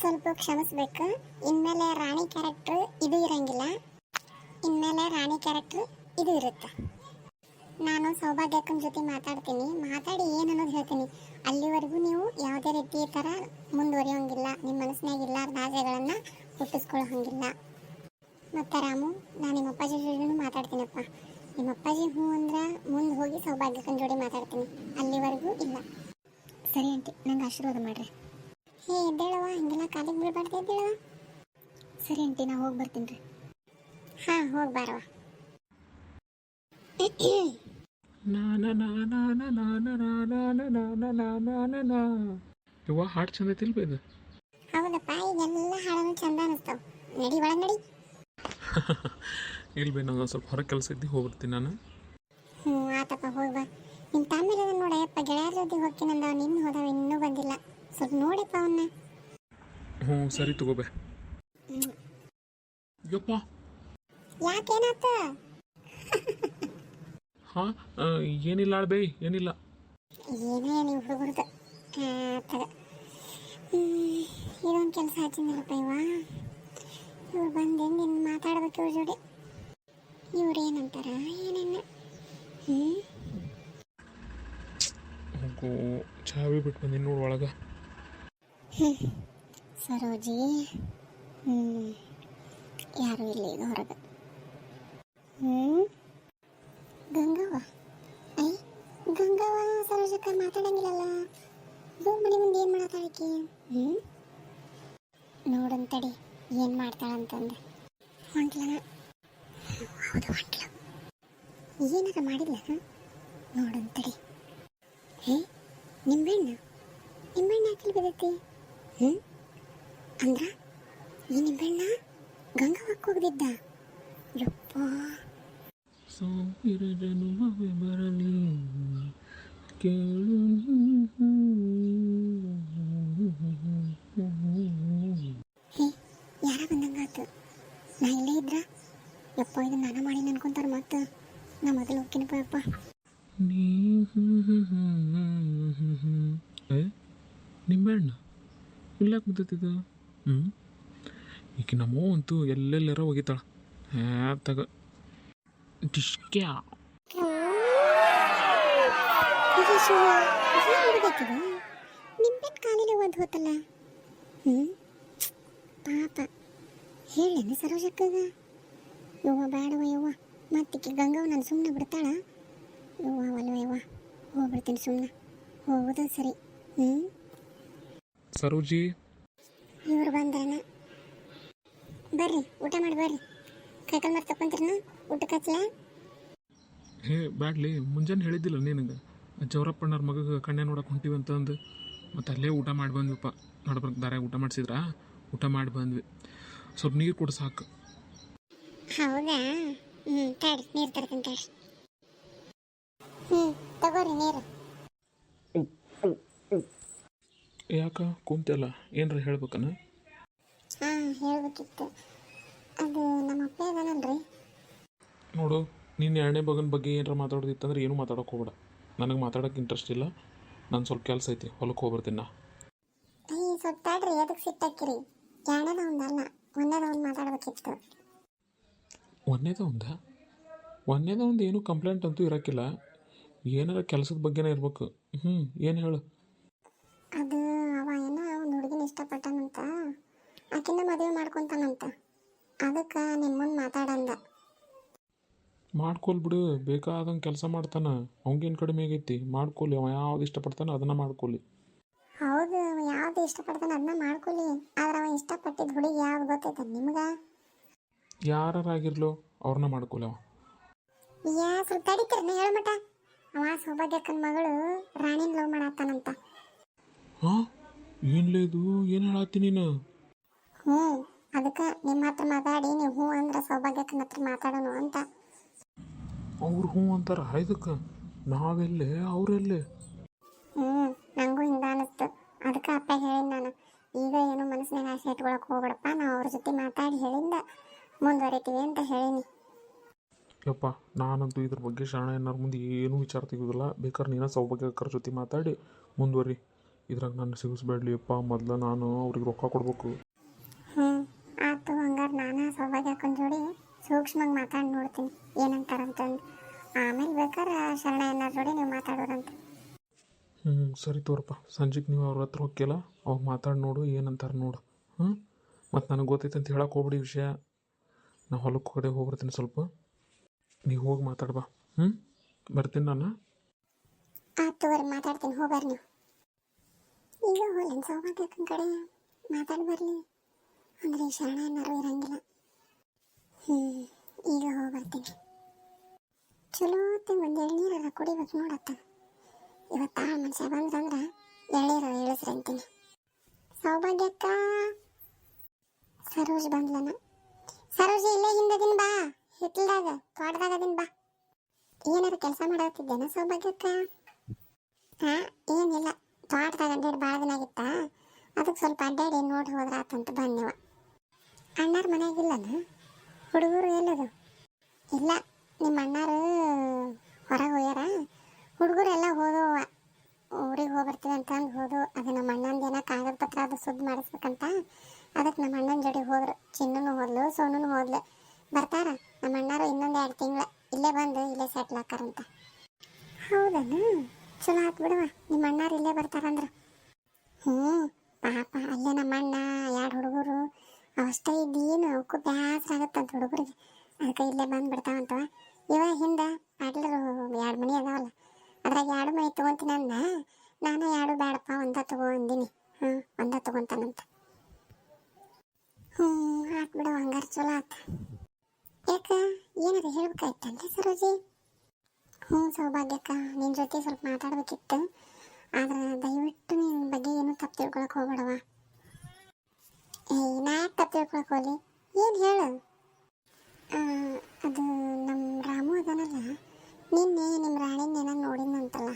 ಸ್ವಲ್ಪ ಕ್ಷಮಿಸ್ಬೇಕು. ಇನ್ಮೇಲೆ ರಾಣಿ ಕ್ಯಾರೆಕ್ಟರ್ ಇದು ಇರಂಗಿಲ್ಲ. ಇನ್ಮೇಲೆ ರಾಣಿ ಕ್ಯಾರೆಕ್ಟರ್ ಇದು ಇರುತ್ತೆ. ನಾನು ಸೌಭಾಗ್ಯಕ್ಕನ ಜೊತೆ ಮಾತಾಡ್ತೀನಿ. ಮಾತಾಡಿ ಏನು ಅನ್ನೋದು ಹೇಳ್ತೀನಿ. ಅಲ್ಲಿವರೆಗೂ ನೀವು ಯಾವುದೇ ರೀತಿ ಥರ ಮುಂದುವರಿಯೋಂಗಿಲ್ಲ. ನಿಮ್ಮ ಮನಸ್ಸಿನಾಗ ಇಲ್ಲಾರ್ದ ಆಸೆಗಳನ್ನು ಹುಟ್ಟಿಸ್ಕೊಳ್ಳೋ ಹಂಗಿಲ್ಲ ಮತ್ತು ರಾಮು, ನಾನು ನಿಮ್ಮ ಅಪ್ಪಾಜಿ ಜೋಡಿನೂ ಮಾತಾಡ್ತೀನಪ್ಪ. ನಿಮ್ಮ ಅಪ್ಪಾಜಿ ಹ್ಞೂ ಅಂದ್ರೆ ಮುಂದೆ ಹೋಗಿ ಸೌಭಾಗ್ಯಕ್ಕನ ಜೋಡಿ ಮಾತಾಡ್ತೀನಿ. ಅಲ್ಲಿವರೆಗೂ ಇಲ್ಲ. ಸರಿ ಆಂಟಿ, ನಂಗೆ ಆಶೀರ್ವಾದ ಮಾಡ್ರಿ. ಹೇ ಎದ್ದೇಳವ ಹಿಂಗೆಲ್ಲ ಕಾಲಿಗೆ ಬೀಳ್ಬಾರ್ದು ಎದ್ದೇಳವ ಸರಿ ಆಂಟಿ ನಾ ಹೋಗಿ ಬರ್ತೀನಿ ರೀ ಹಾಂ ಹೋಗಿ ಬಾರವ ಇವ ಹಾಡು ಚಂದ ಐತಿಲ್ ಬೇ ಇದು ಹೌದಪ್ಪ ಈಗೆಲ್ಲ ಹಾಡನ್ನು ಚಂದ ಅನಿಸ್ತಾವ ನಡಿ ಒಳಗೆ ನಡಿ ಇಲ್ಬೇ ನಾನು ಸ್ವಲ್ಪ ಹೊರ ಕೆಲಸ ಇದ್ದು ಹೋಗ್ಬಿಡ್ತೀನಿ ನಾನು ಹ್ಞೂ ಆತಪ್ಪ ಹೋಗಿ ಬಾ ನಿಮ್ಮ ತಮ್ಮಿರ ನೋಡಪ್ಪ ಗೆಳೆಯರ ಜೊತೆ ಹೋಗ್ತೀನಂದವ ನಿನ್ನ ಹೋದವ ಇನ್ನೂ ಬಂದಿಲ್ಲ ಸ್ವಲ್ಪ ನೋಡಿಪ್ಪ ಅವನ್ನ ಹ್ಞೂ ಸರಿ ತಗೋಬೆ ಯಪ್ಪ. ಯಾಕೇನಾತ? ಹಾ ಏನಿಲ್ಲ ಬೇ ಏನಿಲ್ಲ. ಏನೇ ನೀವು ಹುಡುಗರ್ದು. ಇದೊಂದು ಕೆಲಸ ಹಚ್ಚಿದ್ರಪ್ಪ ಇವ? ಇವ್ರು ಬಂದು ನಿನ್ನ ಮಾತಾಡ್ಬೇಕು ಇವ್ರ ಜೋಡಿ? ಇವ್ರು ಏನಂತಾರ? ಏನೇನ? ಹ್ಞೂ ಹೋಗು ಚಾವಿ ಬಿಟ್ಟು ಬಂದಿನಿ ನೋಡು ಒಳಗೆ. ಸರೋಜಿ ಹ್ಞೂ ಯಾರು ಇಲ್ಲ ಈಗ ಹೊರಗೆ? ಹ್ಞೂ ಗಂಗವ್ವ. ಐ ಗಂಗವ್ವ ಸರೋಜಕ್ಕ ಮಾತಾಡಂಗಿಲ್ಲಲ್ಲ? ಇದು ಮನೆ ಮುಂದೆ ಏನು ಮಾಡತ್ತಾಳಕಿ ಹ್ಞೂ ನೋಡಂತಡಿ ಏನು ಮಾಡ್ತಾಳಂತಂದು ಹೊಂಟ್ಲನ ಹೌದು, ಹೊಂಟ್ಲ. ಏನಾರ ಮಾಡಿಲ್ಲ ನೋಡಂತಡಿ ಹೇ ನಿಂಬೆಣ್ಣ ನಿಂಬೆಣ್ಣ ಹಾಕಿಲ್ ಬಿದ್ದೈತಿ ಹ್ಞೂ ಅಂದ್ರ ಈ ನಿಂಬೆಹಣ್ಣ ಗಂಗ ಹೋಗ್ದಿದ್ದ. ಯಪ್ಪ. ಸೋಂಕಿರ ಜನುಮವೇ ಬರಲಿ. ಕೇಳು. ಹೇ ಯಾರ ಬಂದಂಗಾತು ನಾ ಇಲ್ಲೇ ಇದ್ರ? ಯಪ್ಪ ಇದು ನಾನು ಮಾಡಿ ಅನ್ಕೊಂತಾರ ಮತ್ತೆ. ನಾ ಮೊದಲು ಹೋಗ್ತೀನಪ್ಪ ಯಪ್ಪ. ನೀ ನಿಂಬಣ್ಣ ಇಲ್ಲಾಕೆ ಬಿದ್ದೈತಿದು ಹ್ಞೂ ಈಗ ನಮ್ಮೋ ಅಂತೂ ಎಲ್ಲೆಲ್ಲರ ಹೋಗಿತ್ತಾಳ ಹ್ಯಾ ತಗ. ಡಿಶ್ಕ್ಯಾ ನಿಂಬೆಹಣ್ಣು ಕಾಲಿಗೆ ಒದ್ದು ಹೋತಲ್ಲ. ಹ್ಞೂ ಪಾಪ. ಹೇಳೇನು ಸರೋಜಕ್ಕಗ. ಯವ್ವ ಬೇಡವ ಯವ್ವ. ಮತ್ತಿಕ್ಕೆ ಗಂಗವ್ ನಾನು ಸುಮ್ಮನೆ ಬಿಡ್ತಾಳ. ಯವ್ವ ಅಲ್ವ ಯವ್ವ. ಹೋಗ್ಬಿಡ್ತೀನಿ ಸುಮ್ಮನೆ ಹೋಗೋದು ಸರಿ. ಹ್ಞೂ ಸರೋಜಿ ಇವ್ರು ಬಂದ್ರನ. ಬರ್ರಿ ಊಟ ಮಾಡಿ ಬರ್ರಿ. ಕೈಕಲ್ ಮಾಡಿ ತಕೊಂತೀರನ ಊಟ ಹಚ್ಚಲ ಹೇ ಬ್ಯಾಡ್ಲಿ ಮುಂಜಾನೆ ಹೇಳಿದ್ದಿಲ್ಲ ನಿನಗೆ. ಜವರಪ್ಪಣ್ಣವ್ರ ಮಗಗೆ ಕಣ್ಣೆ ನೋಡಕ್ಕೆ ಹೊಂಟಿವಿ ಅಂತಂದು. ಮತ್ತು ಅಲ್ಲೇ ಊಟ ಮಾಡಿ ಬಂದ್ವಿಪ್ಪ ನಡ್ಬರ್ಕ್ ದಾರ್ಯಾಗ ಊಟ ಮಾಡಿಸಿದ್ರಾ? ಊಟ ಮಾಡಿ ಬಂದ್ವಿ. ಸ್ವಲ್ಪ ನೀರು ಕೊಡು ಸಾಕು ಹೌದಾ? ಹ್ಞೂ ತಡಿ ನೀರು ತರ್ತೀನಿ ತಡಿ ಹ್ಞೂ ತಗೋರಿ ನೀರು. ಯಾಕ? ಕುಂತಲ್ಲ ಏನ್ರ ಹೇಳ್ಬೇಕನ? ಹಾಂ ಹೇಳ್ಬೇಕಿತ್ತು. ಅದು ನಮ್ಮ ಅಪ್ಪ ಇದಾನಲ್ರಿ ನೋಡು ನೀನು ಎರಡನೇ ಮಗನ ಬಗ್ಗೆ ಏನಾರ ಮಾತಾಡೋದಿತ್ತಂದ್ರೆ ಏನು ಮಾತಾಡೋಕೆ ಹೋಗ್ಬೇಡ. ನನಗೆ ಮಾತಾಡೋಕೆ ಇಂಟ್ರೆಸ್ಟ್ ಇಲ್ಲ. ನಾನು ಸ್ವಲ್ಪ ಕೆಲಸ ಐತಿ ಹೊಲಕ್ಕೆ ಹೋಗ್ಬರ್ತೀನಿ ನಾ. ಅಯ್ಯ ಸ್ವಲ್ಪ ತಡ್ರಿ ಅದಕ್ಕೆ ಸಿಟ್ಟಾಕಿರಿ ಒಂದಲ್ಲ ಒಂದೇದ ಒಂದು ಮಾತಾಡಬೇಕಿತ್ತು. ಒಂದೇದ ಒಂದ? ಒಂದೇದ ಒಂದು ಏನು ಕಂಪ್ಲೇಂಟ್ ಅಂತೂ ಇರೋಕ್ಕಿಲ್ಲ ಏನಾರ ಕೆಲಸದ ಬಗ್ಗೆನೇ ಇರ್ಬೇಕು. ಹ್ಞೂ ಏನು ಹೇಳು? ಇಷ್ಟಪಟ್ಟನಂತ. ಆಕಿನ ಮದುವೆ ಮಾಡ್ಕೊಂತಾನಂತ. ಅದಕ್ಕೆ ನಿನ್ನ ಮುಂದೆ ಮಾತಾಡಂದ. ಮಾಡ್ಕೊಲ್ ಬಿಡು ಬೇಕಾದಂಗೆ ಕೆಲಸ ಮಾಡ್ತಾನೆ. ಅವಂಗೇನು ಕಡಿಮೆ ಆಗೈತಿ? ಮಾಡ್ಕೊಲಿ ಅವ ಯಾವ್ದು ಇಷ್ಟಪಡ್ತಾನೆ ಅದನ್ನ ಮಾಡ್ಕೊಲಿ. ಹೌದು ಅವ ಯಾವ್ದು ಇಷ್ಟಪಡ್ತಾನೆ ಅದನ್ನ ಮಾಡ್ಕೊಲಿ. ಆದ್ರೆ ಅವ ಇಷ್ಟಪಟ್ಟಿದ್ದ ಹುಡುಗಿ ಯಾವ್ದು ಗೊತ್ತೈತ ನಿಮ್ಗೆ? ಯಾರಾಗಿರ್ಲೋ ಅವ್ರನ್ನ ಮಾಡ್ಕೊಲಿ ಅವ. ಯಾ ಸ್ವಲ್ಪ ತಡಿತೀರ ನಾ ಹೇಳ್ಮಟ ಅವ ಸೌಭಾಗ್ಯಕ್ಕನ ಮಗಳು ರಾಣಿನ ಲವ್ ಮಾಡತ್ತಾನಂತ. ಹಾಂ? ಏನ್ಲೇ ಇದು? ಏನು ಹೇಳತ್ತಿ ನೀನು? ಹ್ಞೂ ಅದಕ್ಕೆ ನಿಮ್ಮ ಹತ್ರ ಮಾತಾಡಿ ನೀವು ಹ್ಞೂ ಅಂದ್ರೆ ಸೌಭಾಗ್ಯಕ್ಕನ ಹತ್ರ ಮಾತಾಡೋಣ ಅಂತ. ಅವ್ರು ಹ್ಞೂ ಅಂತಾರ ಇದಕ್ಕೆ ನಾವೆಲ್ಲೇ ಅವರೆಲ್ಲೇ? ಹ್ಞೂ ನಂಗೂ ಹಿಂಗ ಅನಿಸ್ತು. ಅದಕ್ಕೆ ಅಪ್ಪ ಹೇಳಿದ್ ನಾನು ಈಗ ಏನು ಮನಸ್ಸಿನಾಗ ಆಸೆ ಇಟ್ಕೊಳಕ್ ಹೋಗ್ಬೇಡಪ್ಪ ನಾವು ಅವ್ರ ಜೊತೆ ಮಾತಾಡಿ ಹೇಳಿಂದ ಮುಂದುವರಿತೀವಿ ಅಂತ ಹೇಳಿನಿ. ಯಪ್ಪ ನಾನಂತೂ ಇದ್ರ ಬಗ್ಗೆ ಶರಣ ಏನಾರ ಮುಂದೆ ಏನೂ ವಿಚಾರ ತೆಗೆಯೋದಿಲ್ಲ ಬೇಕಾದ್ರೆ ನೀನು ಸೌಭಾಗ್ಯಕರ ಜೊತೆ ಮಾತಾಡಿ ಮುಂದುವರಿ. ಇದ್ರಾಗ ನಾನು ಸಿಗಿಸ್ಬೇಡ್ಲಿ ಅಪ್ಪ ಮೊದ್ಲು ನಾನು ಅವ್ರಿಗೆ ರೊಕ್ಕ ಕೊಡ್ಬೇಕು. ಹ್ಞೂ ಆತು ಹಂಗಾರೆ ನಾನು ಸೌಭಾಗ್ಯ ಅಕ್ಕನ ಜೋಡಿ ಸೂಕ್ಷ್ಮವಾಗಿ ಮಾತಾಡಿ ನೋಡ್ತೀನಿ ಏನಂತಾರಂತಂದು. ಆಮೇಲೆ ಬೇಕಾದ್ರೆ ಶರಣ ಏನಾರ ಜೋಡಿ ನೀವು ಮಾತಾಡೋರಂತ. ಹ್ಞೂ ಸರಿ ತೋರಪ್ಪ ಸಂಜೆಗೆ ನೀವು ಅವ್ರ ಹತ್ರ ಹೋಗಿಲ್ಲ ಅವಾಗ ಮಾತಾಡಿ ನೋಡು ಏನಂತಾರೆ ನೋಡು. ಹ್ಞೂ ಮತ್ತು ನನಗೆ ಗೊತ್ತೈತೆ ಅಂತ ಹೇಳಕ್ಕೆ ಹೋಗ್ಬಿಡಿ ವಿಷಯ. ನಾ ಹೊಲಕ್ಕೆ ಕಡೆ ಹೋಗ್ಬಿಡ್ತೀನಿ ಸ್ವಲ್ಪ. ನೀವು ಹೋಗಿ ಮಾತಾಡ್ಬಾ ಹ್ಞೂ ಬರ್ತೀನಿ ನಾನು. ಆತು ಮಾತಾಡ್ತೀನಿ ಹೋಗ್ಬರ್ರಿ ನೀವು. ಹೋಲಿನ ಸೌಭಾಗ್ಯ ಅಕ್ಕನ ಕಡೆ ಮಾತಾಡಿ ಬರಲಿ. ಅಂದರೆ ಶರಣ ಏನಾರು ಇರಂಗಿಲ್ಲ. ಹ್ಞೂ ಈಗ ಹೋಗ್ಬರ್ತೀನಿ ಚಲೋ ಹೊತ್ತಿಗೆ ಒಂದು ಎಳ್ನೀರೆಲ್ಲ ಕುಡಿಬೇಕು ನೋಡತ್ತ ಇವತ್ತು ಆ ಮನುಷ್ಯ ಬಂದ್ರಂದ್ರೆ ಎಳ್ನೀರು ಇಳಿಸ್ರಿ ಅಂತೀನಿ. ಸೌಭಾಗ್ಯಕ್ಕ ಸರೋಜ್ ಬಂದ್ಲನ. ಸರೋಜ್, ಇಲ್ಲೇ ಹಿಂದದಿನ ಬಾ. ಹಿಟ್ಲದಾಗ ತೋಟದಾಗ ಅದಿನ ಬಾ. ಏನಾರು ಕೆಲಸ ಮಾಡತ್ತಿದ್ದೇನ ಸೌಭಾಗ್ಯಕ್ಕ ಹಾ, ಏನಿಲ್ಲ. ತೋಟದಾಗ ಅಡ್ಡಾಡಿ ಭಾಳ ದಿನ ಆಗಿತ್ತ? ಅದಕ್ಕೆ ಸ್ವಲ್ಪ ಅಡ್ಡಾಡಿ ನೋಡಿ ಹೋದ್ರಾತಂತ ಬಂದೆವ ಅಣ್ಣಾರ ಮನೆಯಾಗಿಲ್ಲನ ಹುಡುಗರು ಎಲ್ಲದು? ಇಲ್ಲ ನಿಮ್ಮ ಅಣ್ಣಾರು ಹೊರಗೆ ಹೋಗ್ಯಾರ? ಹುಡುಗರೆಲ್ಲ ಹೋದವ ಊರಿಗೆ ಹೋಗ್ಬರ್ತೀವಿ ಅಂತಂದು ಹೋದು. ಅದು ನಮ್ಮ ಅಣ್ಣಂದು ಏನೋ ಕಾಗದ ಪತ್ರ ಅದು ಸುದ್ದಿ ಮಾಡಿಸ್ಬೇಕಂತ. ಅದಕ್ಕೆ ನಮ್ಮ ಅಣ್ಣನ ಜೋಡಿ ಹೋದ್ರು. ಚಿನ್ನನು ಹೋದ್ಲು, ಸೋನುನು ಹೋದ್ಲು. ಬರ್ತಾರ? ನಮ್ಮ ಅಣ್ಣಾರು ಇನ್ನೊಂದು ಎರಡು ತಿಂಗಳು. ಇಲ್ಲೇ ಬಂದು ಇಲ್ಲೇ ಸೆಟ್ಲ್ ಹಾಕಾರಂತ ಹೌದನು? ಚಲೋ ಆತ್ ಬಿಡವ ನಿಮ್ಮ ಅಣ್ಣಾರು ಇಲ್ಲೇ ಬರ್ತಾರಂದ್ರ. ಹ್ಞೂ, ಪಾಪ ಅಲ್ಲೇ ನಮ್ಮ ಅಣ್ಣ, ಎರಡು ಹುಡುಗರು. ಅವಷ್ಟೇ ಇದ್ದೀನು, ಅವಕ್ಕೂ ಬ್ಯಾಸರ ಆಗುತ್ತಂತ ಹುಡುಗರಿಗೆ. ಅದಕ್ಕೆ ಇಲ್ಲೇ ಬಂದು ಬಿಡ್ತಾವಂತ ಇವ ಹಿಂದೆ ಪಾಟ್ಲರು ಎರಡು ಮನೆ ಅದಾವಲ್ಲ, ಅದ್ರಾಗ ಎರಡು ಮನೆ ತೊಗೊಂತೀನಿ ಅನ್ನ ನಾನು ಎರಡು ಬೇಡಪ್ಪ ಒಂದ ತಗೋ ಅಂದಿನಿ. ಹ್ಞೂ, ಒಂದ ತಗೊಂತಾನಂತ. ಹ್ಞೂ, ಆತ್ ಬಿಡು ಹಂಗಾರೆ ಚಲೋ ಆತ. ಯಾಕೆ, ಏನಾರ ಹೇಳ್ಬೇಕಾಯ್ತಂತೆ ಸರೋಜಿ? ಹ್ಞೂ ಸೌಭಾಗ್ಯಕ್ಕ ನಿನ್ನ ಜೊತೆ ಸ್ವಲ್ಪ ಮಾತಾಡಬೇಕಿತ್ತು. ಆದ್ರೆ ದಯವಿಟ್ಟು ನಿನ್ನ ಬಗ್ಗೆ ಏನು ತಪ್ಪು ತಿಳ್ಕೊಳಕ್ಕೆ ಹೋಗ್ಬೇಡವ? ಏಯ್ ನಾ ತಪ್ಪು ತಿಳ್ಕೊಳಕ್ಕೆ ಹೋಗ್ಲಿ? ಏನು ಹೇಳು? ಅದು ನಮ್ಮ ರಾಮು ಅದನಲ್ಲ, ನಿನ್ನೆ ನಿಮ್ಮ ರಾಣಿನೇನ ನೋಡಿದ್ನಂತಲ್ಲ.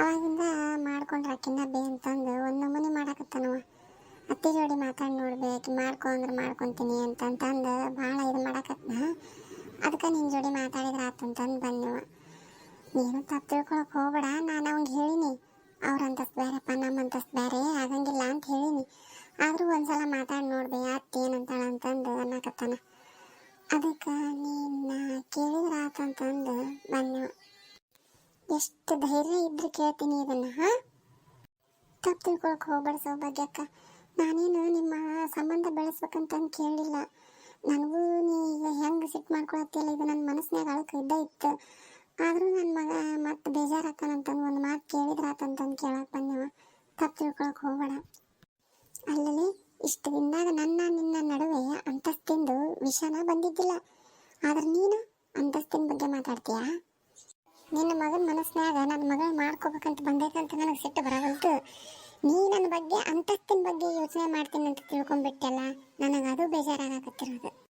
ಅವಾಗಿಂದ ಮಾಡ್ಕೊಂಡ್ರೆ ಅಕ್ಕಿನ ಬೇ ಅಂತಂದು ಒಂದು ನಮೂನಿ ಮಾಡಾಕತ್ತಾನವ. ಅತ್ತೆ ಜೋಡಿ ಮಾತಾಡಿ ನೋಡ್ಬೇಕು ಮಾಡ್ಕೊ ಅಂದ್ರೆ ಮಾಡ್ಕೊತೀನಿ ಅಂತಂತಂದು ಭಾಳ ಇದು ಮಾಡಾಕತ್ನ. ಅದಕ್ಕೆ ನಿನ್ನ ಜೋಡಿ ಮಾತಾಡಿದ್ರೆ ಆತಂತಂದು ಬಂದೆವ ನೀನು ತಪ್ಪು ಹೋಗ್ಬೇಡ. ನಾನು ಅವ್ನಿಗೆ ಹೇಳಿನಿ. ಅವ್ರ ಅಂತಸ್ತು ಬೇರೆಪ್ಪ ನಮ್ಮ ಅಂತಸ್ತು ಬೇರೆ ಆಗಂಗಿಲ್ಲ ಅಂತ ಹೇಳಿನಿ. ಆದರೂ ಒಂದ್ಸಲ ಮಾತಾಡಿ ನೋಡ್ದೆ ಅತ್ತೆ ಏನಂತಾಳ ಅಂತಂದು ಅನ್ನಕತ್ತಾನ. ಅದಕ್ಕೆ ನಿನ್ನ ಕೇಳಿದ್ರ ಆತಂತಂದು ಬಂದೆವ ಎಷ್ಟು ಧೈರ್ಯ ಇದ್ರೆ ಕೇಳ್ತೀನಿ ಇದನ್ನ, ಹಾ? ತಪ್ಪು ತಿಳ್ಕೊಳಕ್ ಹೋಗ್ಬೇಡ ಸೌಭಾಗ್ಯಕ್ಕ. ನಾನೇನು ನಿಮ್ಮ ಸಂಬಂಧ ಬೆಳೆಸ್ಬೇಕಂತಂದು ಕೇಳಿಲ್ಲ. ನನಗೂ ನೀ ಈಗ ಹೆಂಗೆ ಸಿಟ್ಟು ಮಾಡ್ಕೊಳತ್ತಿಲ್ಲ ಇದು ನನ್ನ ಮನಸ್ಸಿನಾಗ ಅಳಕ ಇದ್ದ ಇತ್ತು. ಆದರೂ ನನ್ನ ಮಗ ಮತ್ತೆ ಬೇಜಾರಾಕನಂತಂದು ಒಂದು ಮಾತು ಕೇಳಿದ್ರ ಆತಂತಂದು ಕೇಳಕ್ಕೆ ಬಂದ ತಪ್ಪು ತಿಳ್ಕೊಳಕ್ ಹೋಗಬೇಡ. ಅಲ್ಲಲ್ಲಿ ಇಷ್ಟು ದಿನದಾಗ ನನ್ನ ನಿನ್ನ ನಡುವೆ ಅಂತಸ್ತಿಂದು ವಿಷನ ಬಂದಿದ್ದಿಲ್ಲ. ಆದ್ರೆ ನೀನು ಅಂತಸ್ತಿನ ಬಗ್ಗೆ ಮಾತಾಡ್ತೀಯಾ? ನಿನ್ನ ಮಗನ ಮನಸ್ಸಿನಾಗ ನನ್ನ ಮಗಳು ಮಾಡ್ಕೋಬೇಕಂತ ಬಂದೈತಂತ ನನಗೆ ಸಿಟ್ಟು ಬರವಲ್ತು. ನೀ ನನ್ನ ಬಗ್ಗೆ ಅಂತಸ್ತಿನ ಬಗ್ಗೆ ಯೋಚನೆ ಮಾಡ್ತೀನಿ ಅಂತ ತಿಳ್ಕೊಂಡ್ಬಿಟ್ಟಲ್ಲ ನನಗೆ ಅದು ಬೇಜಾರಾಗಕತ್ತಿರೋದು.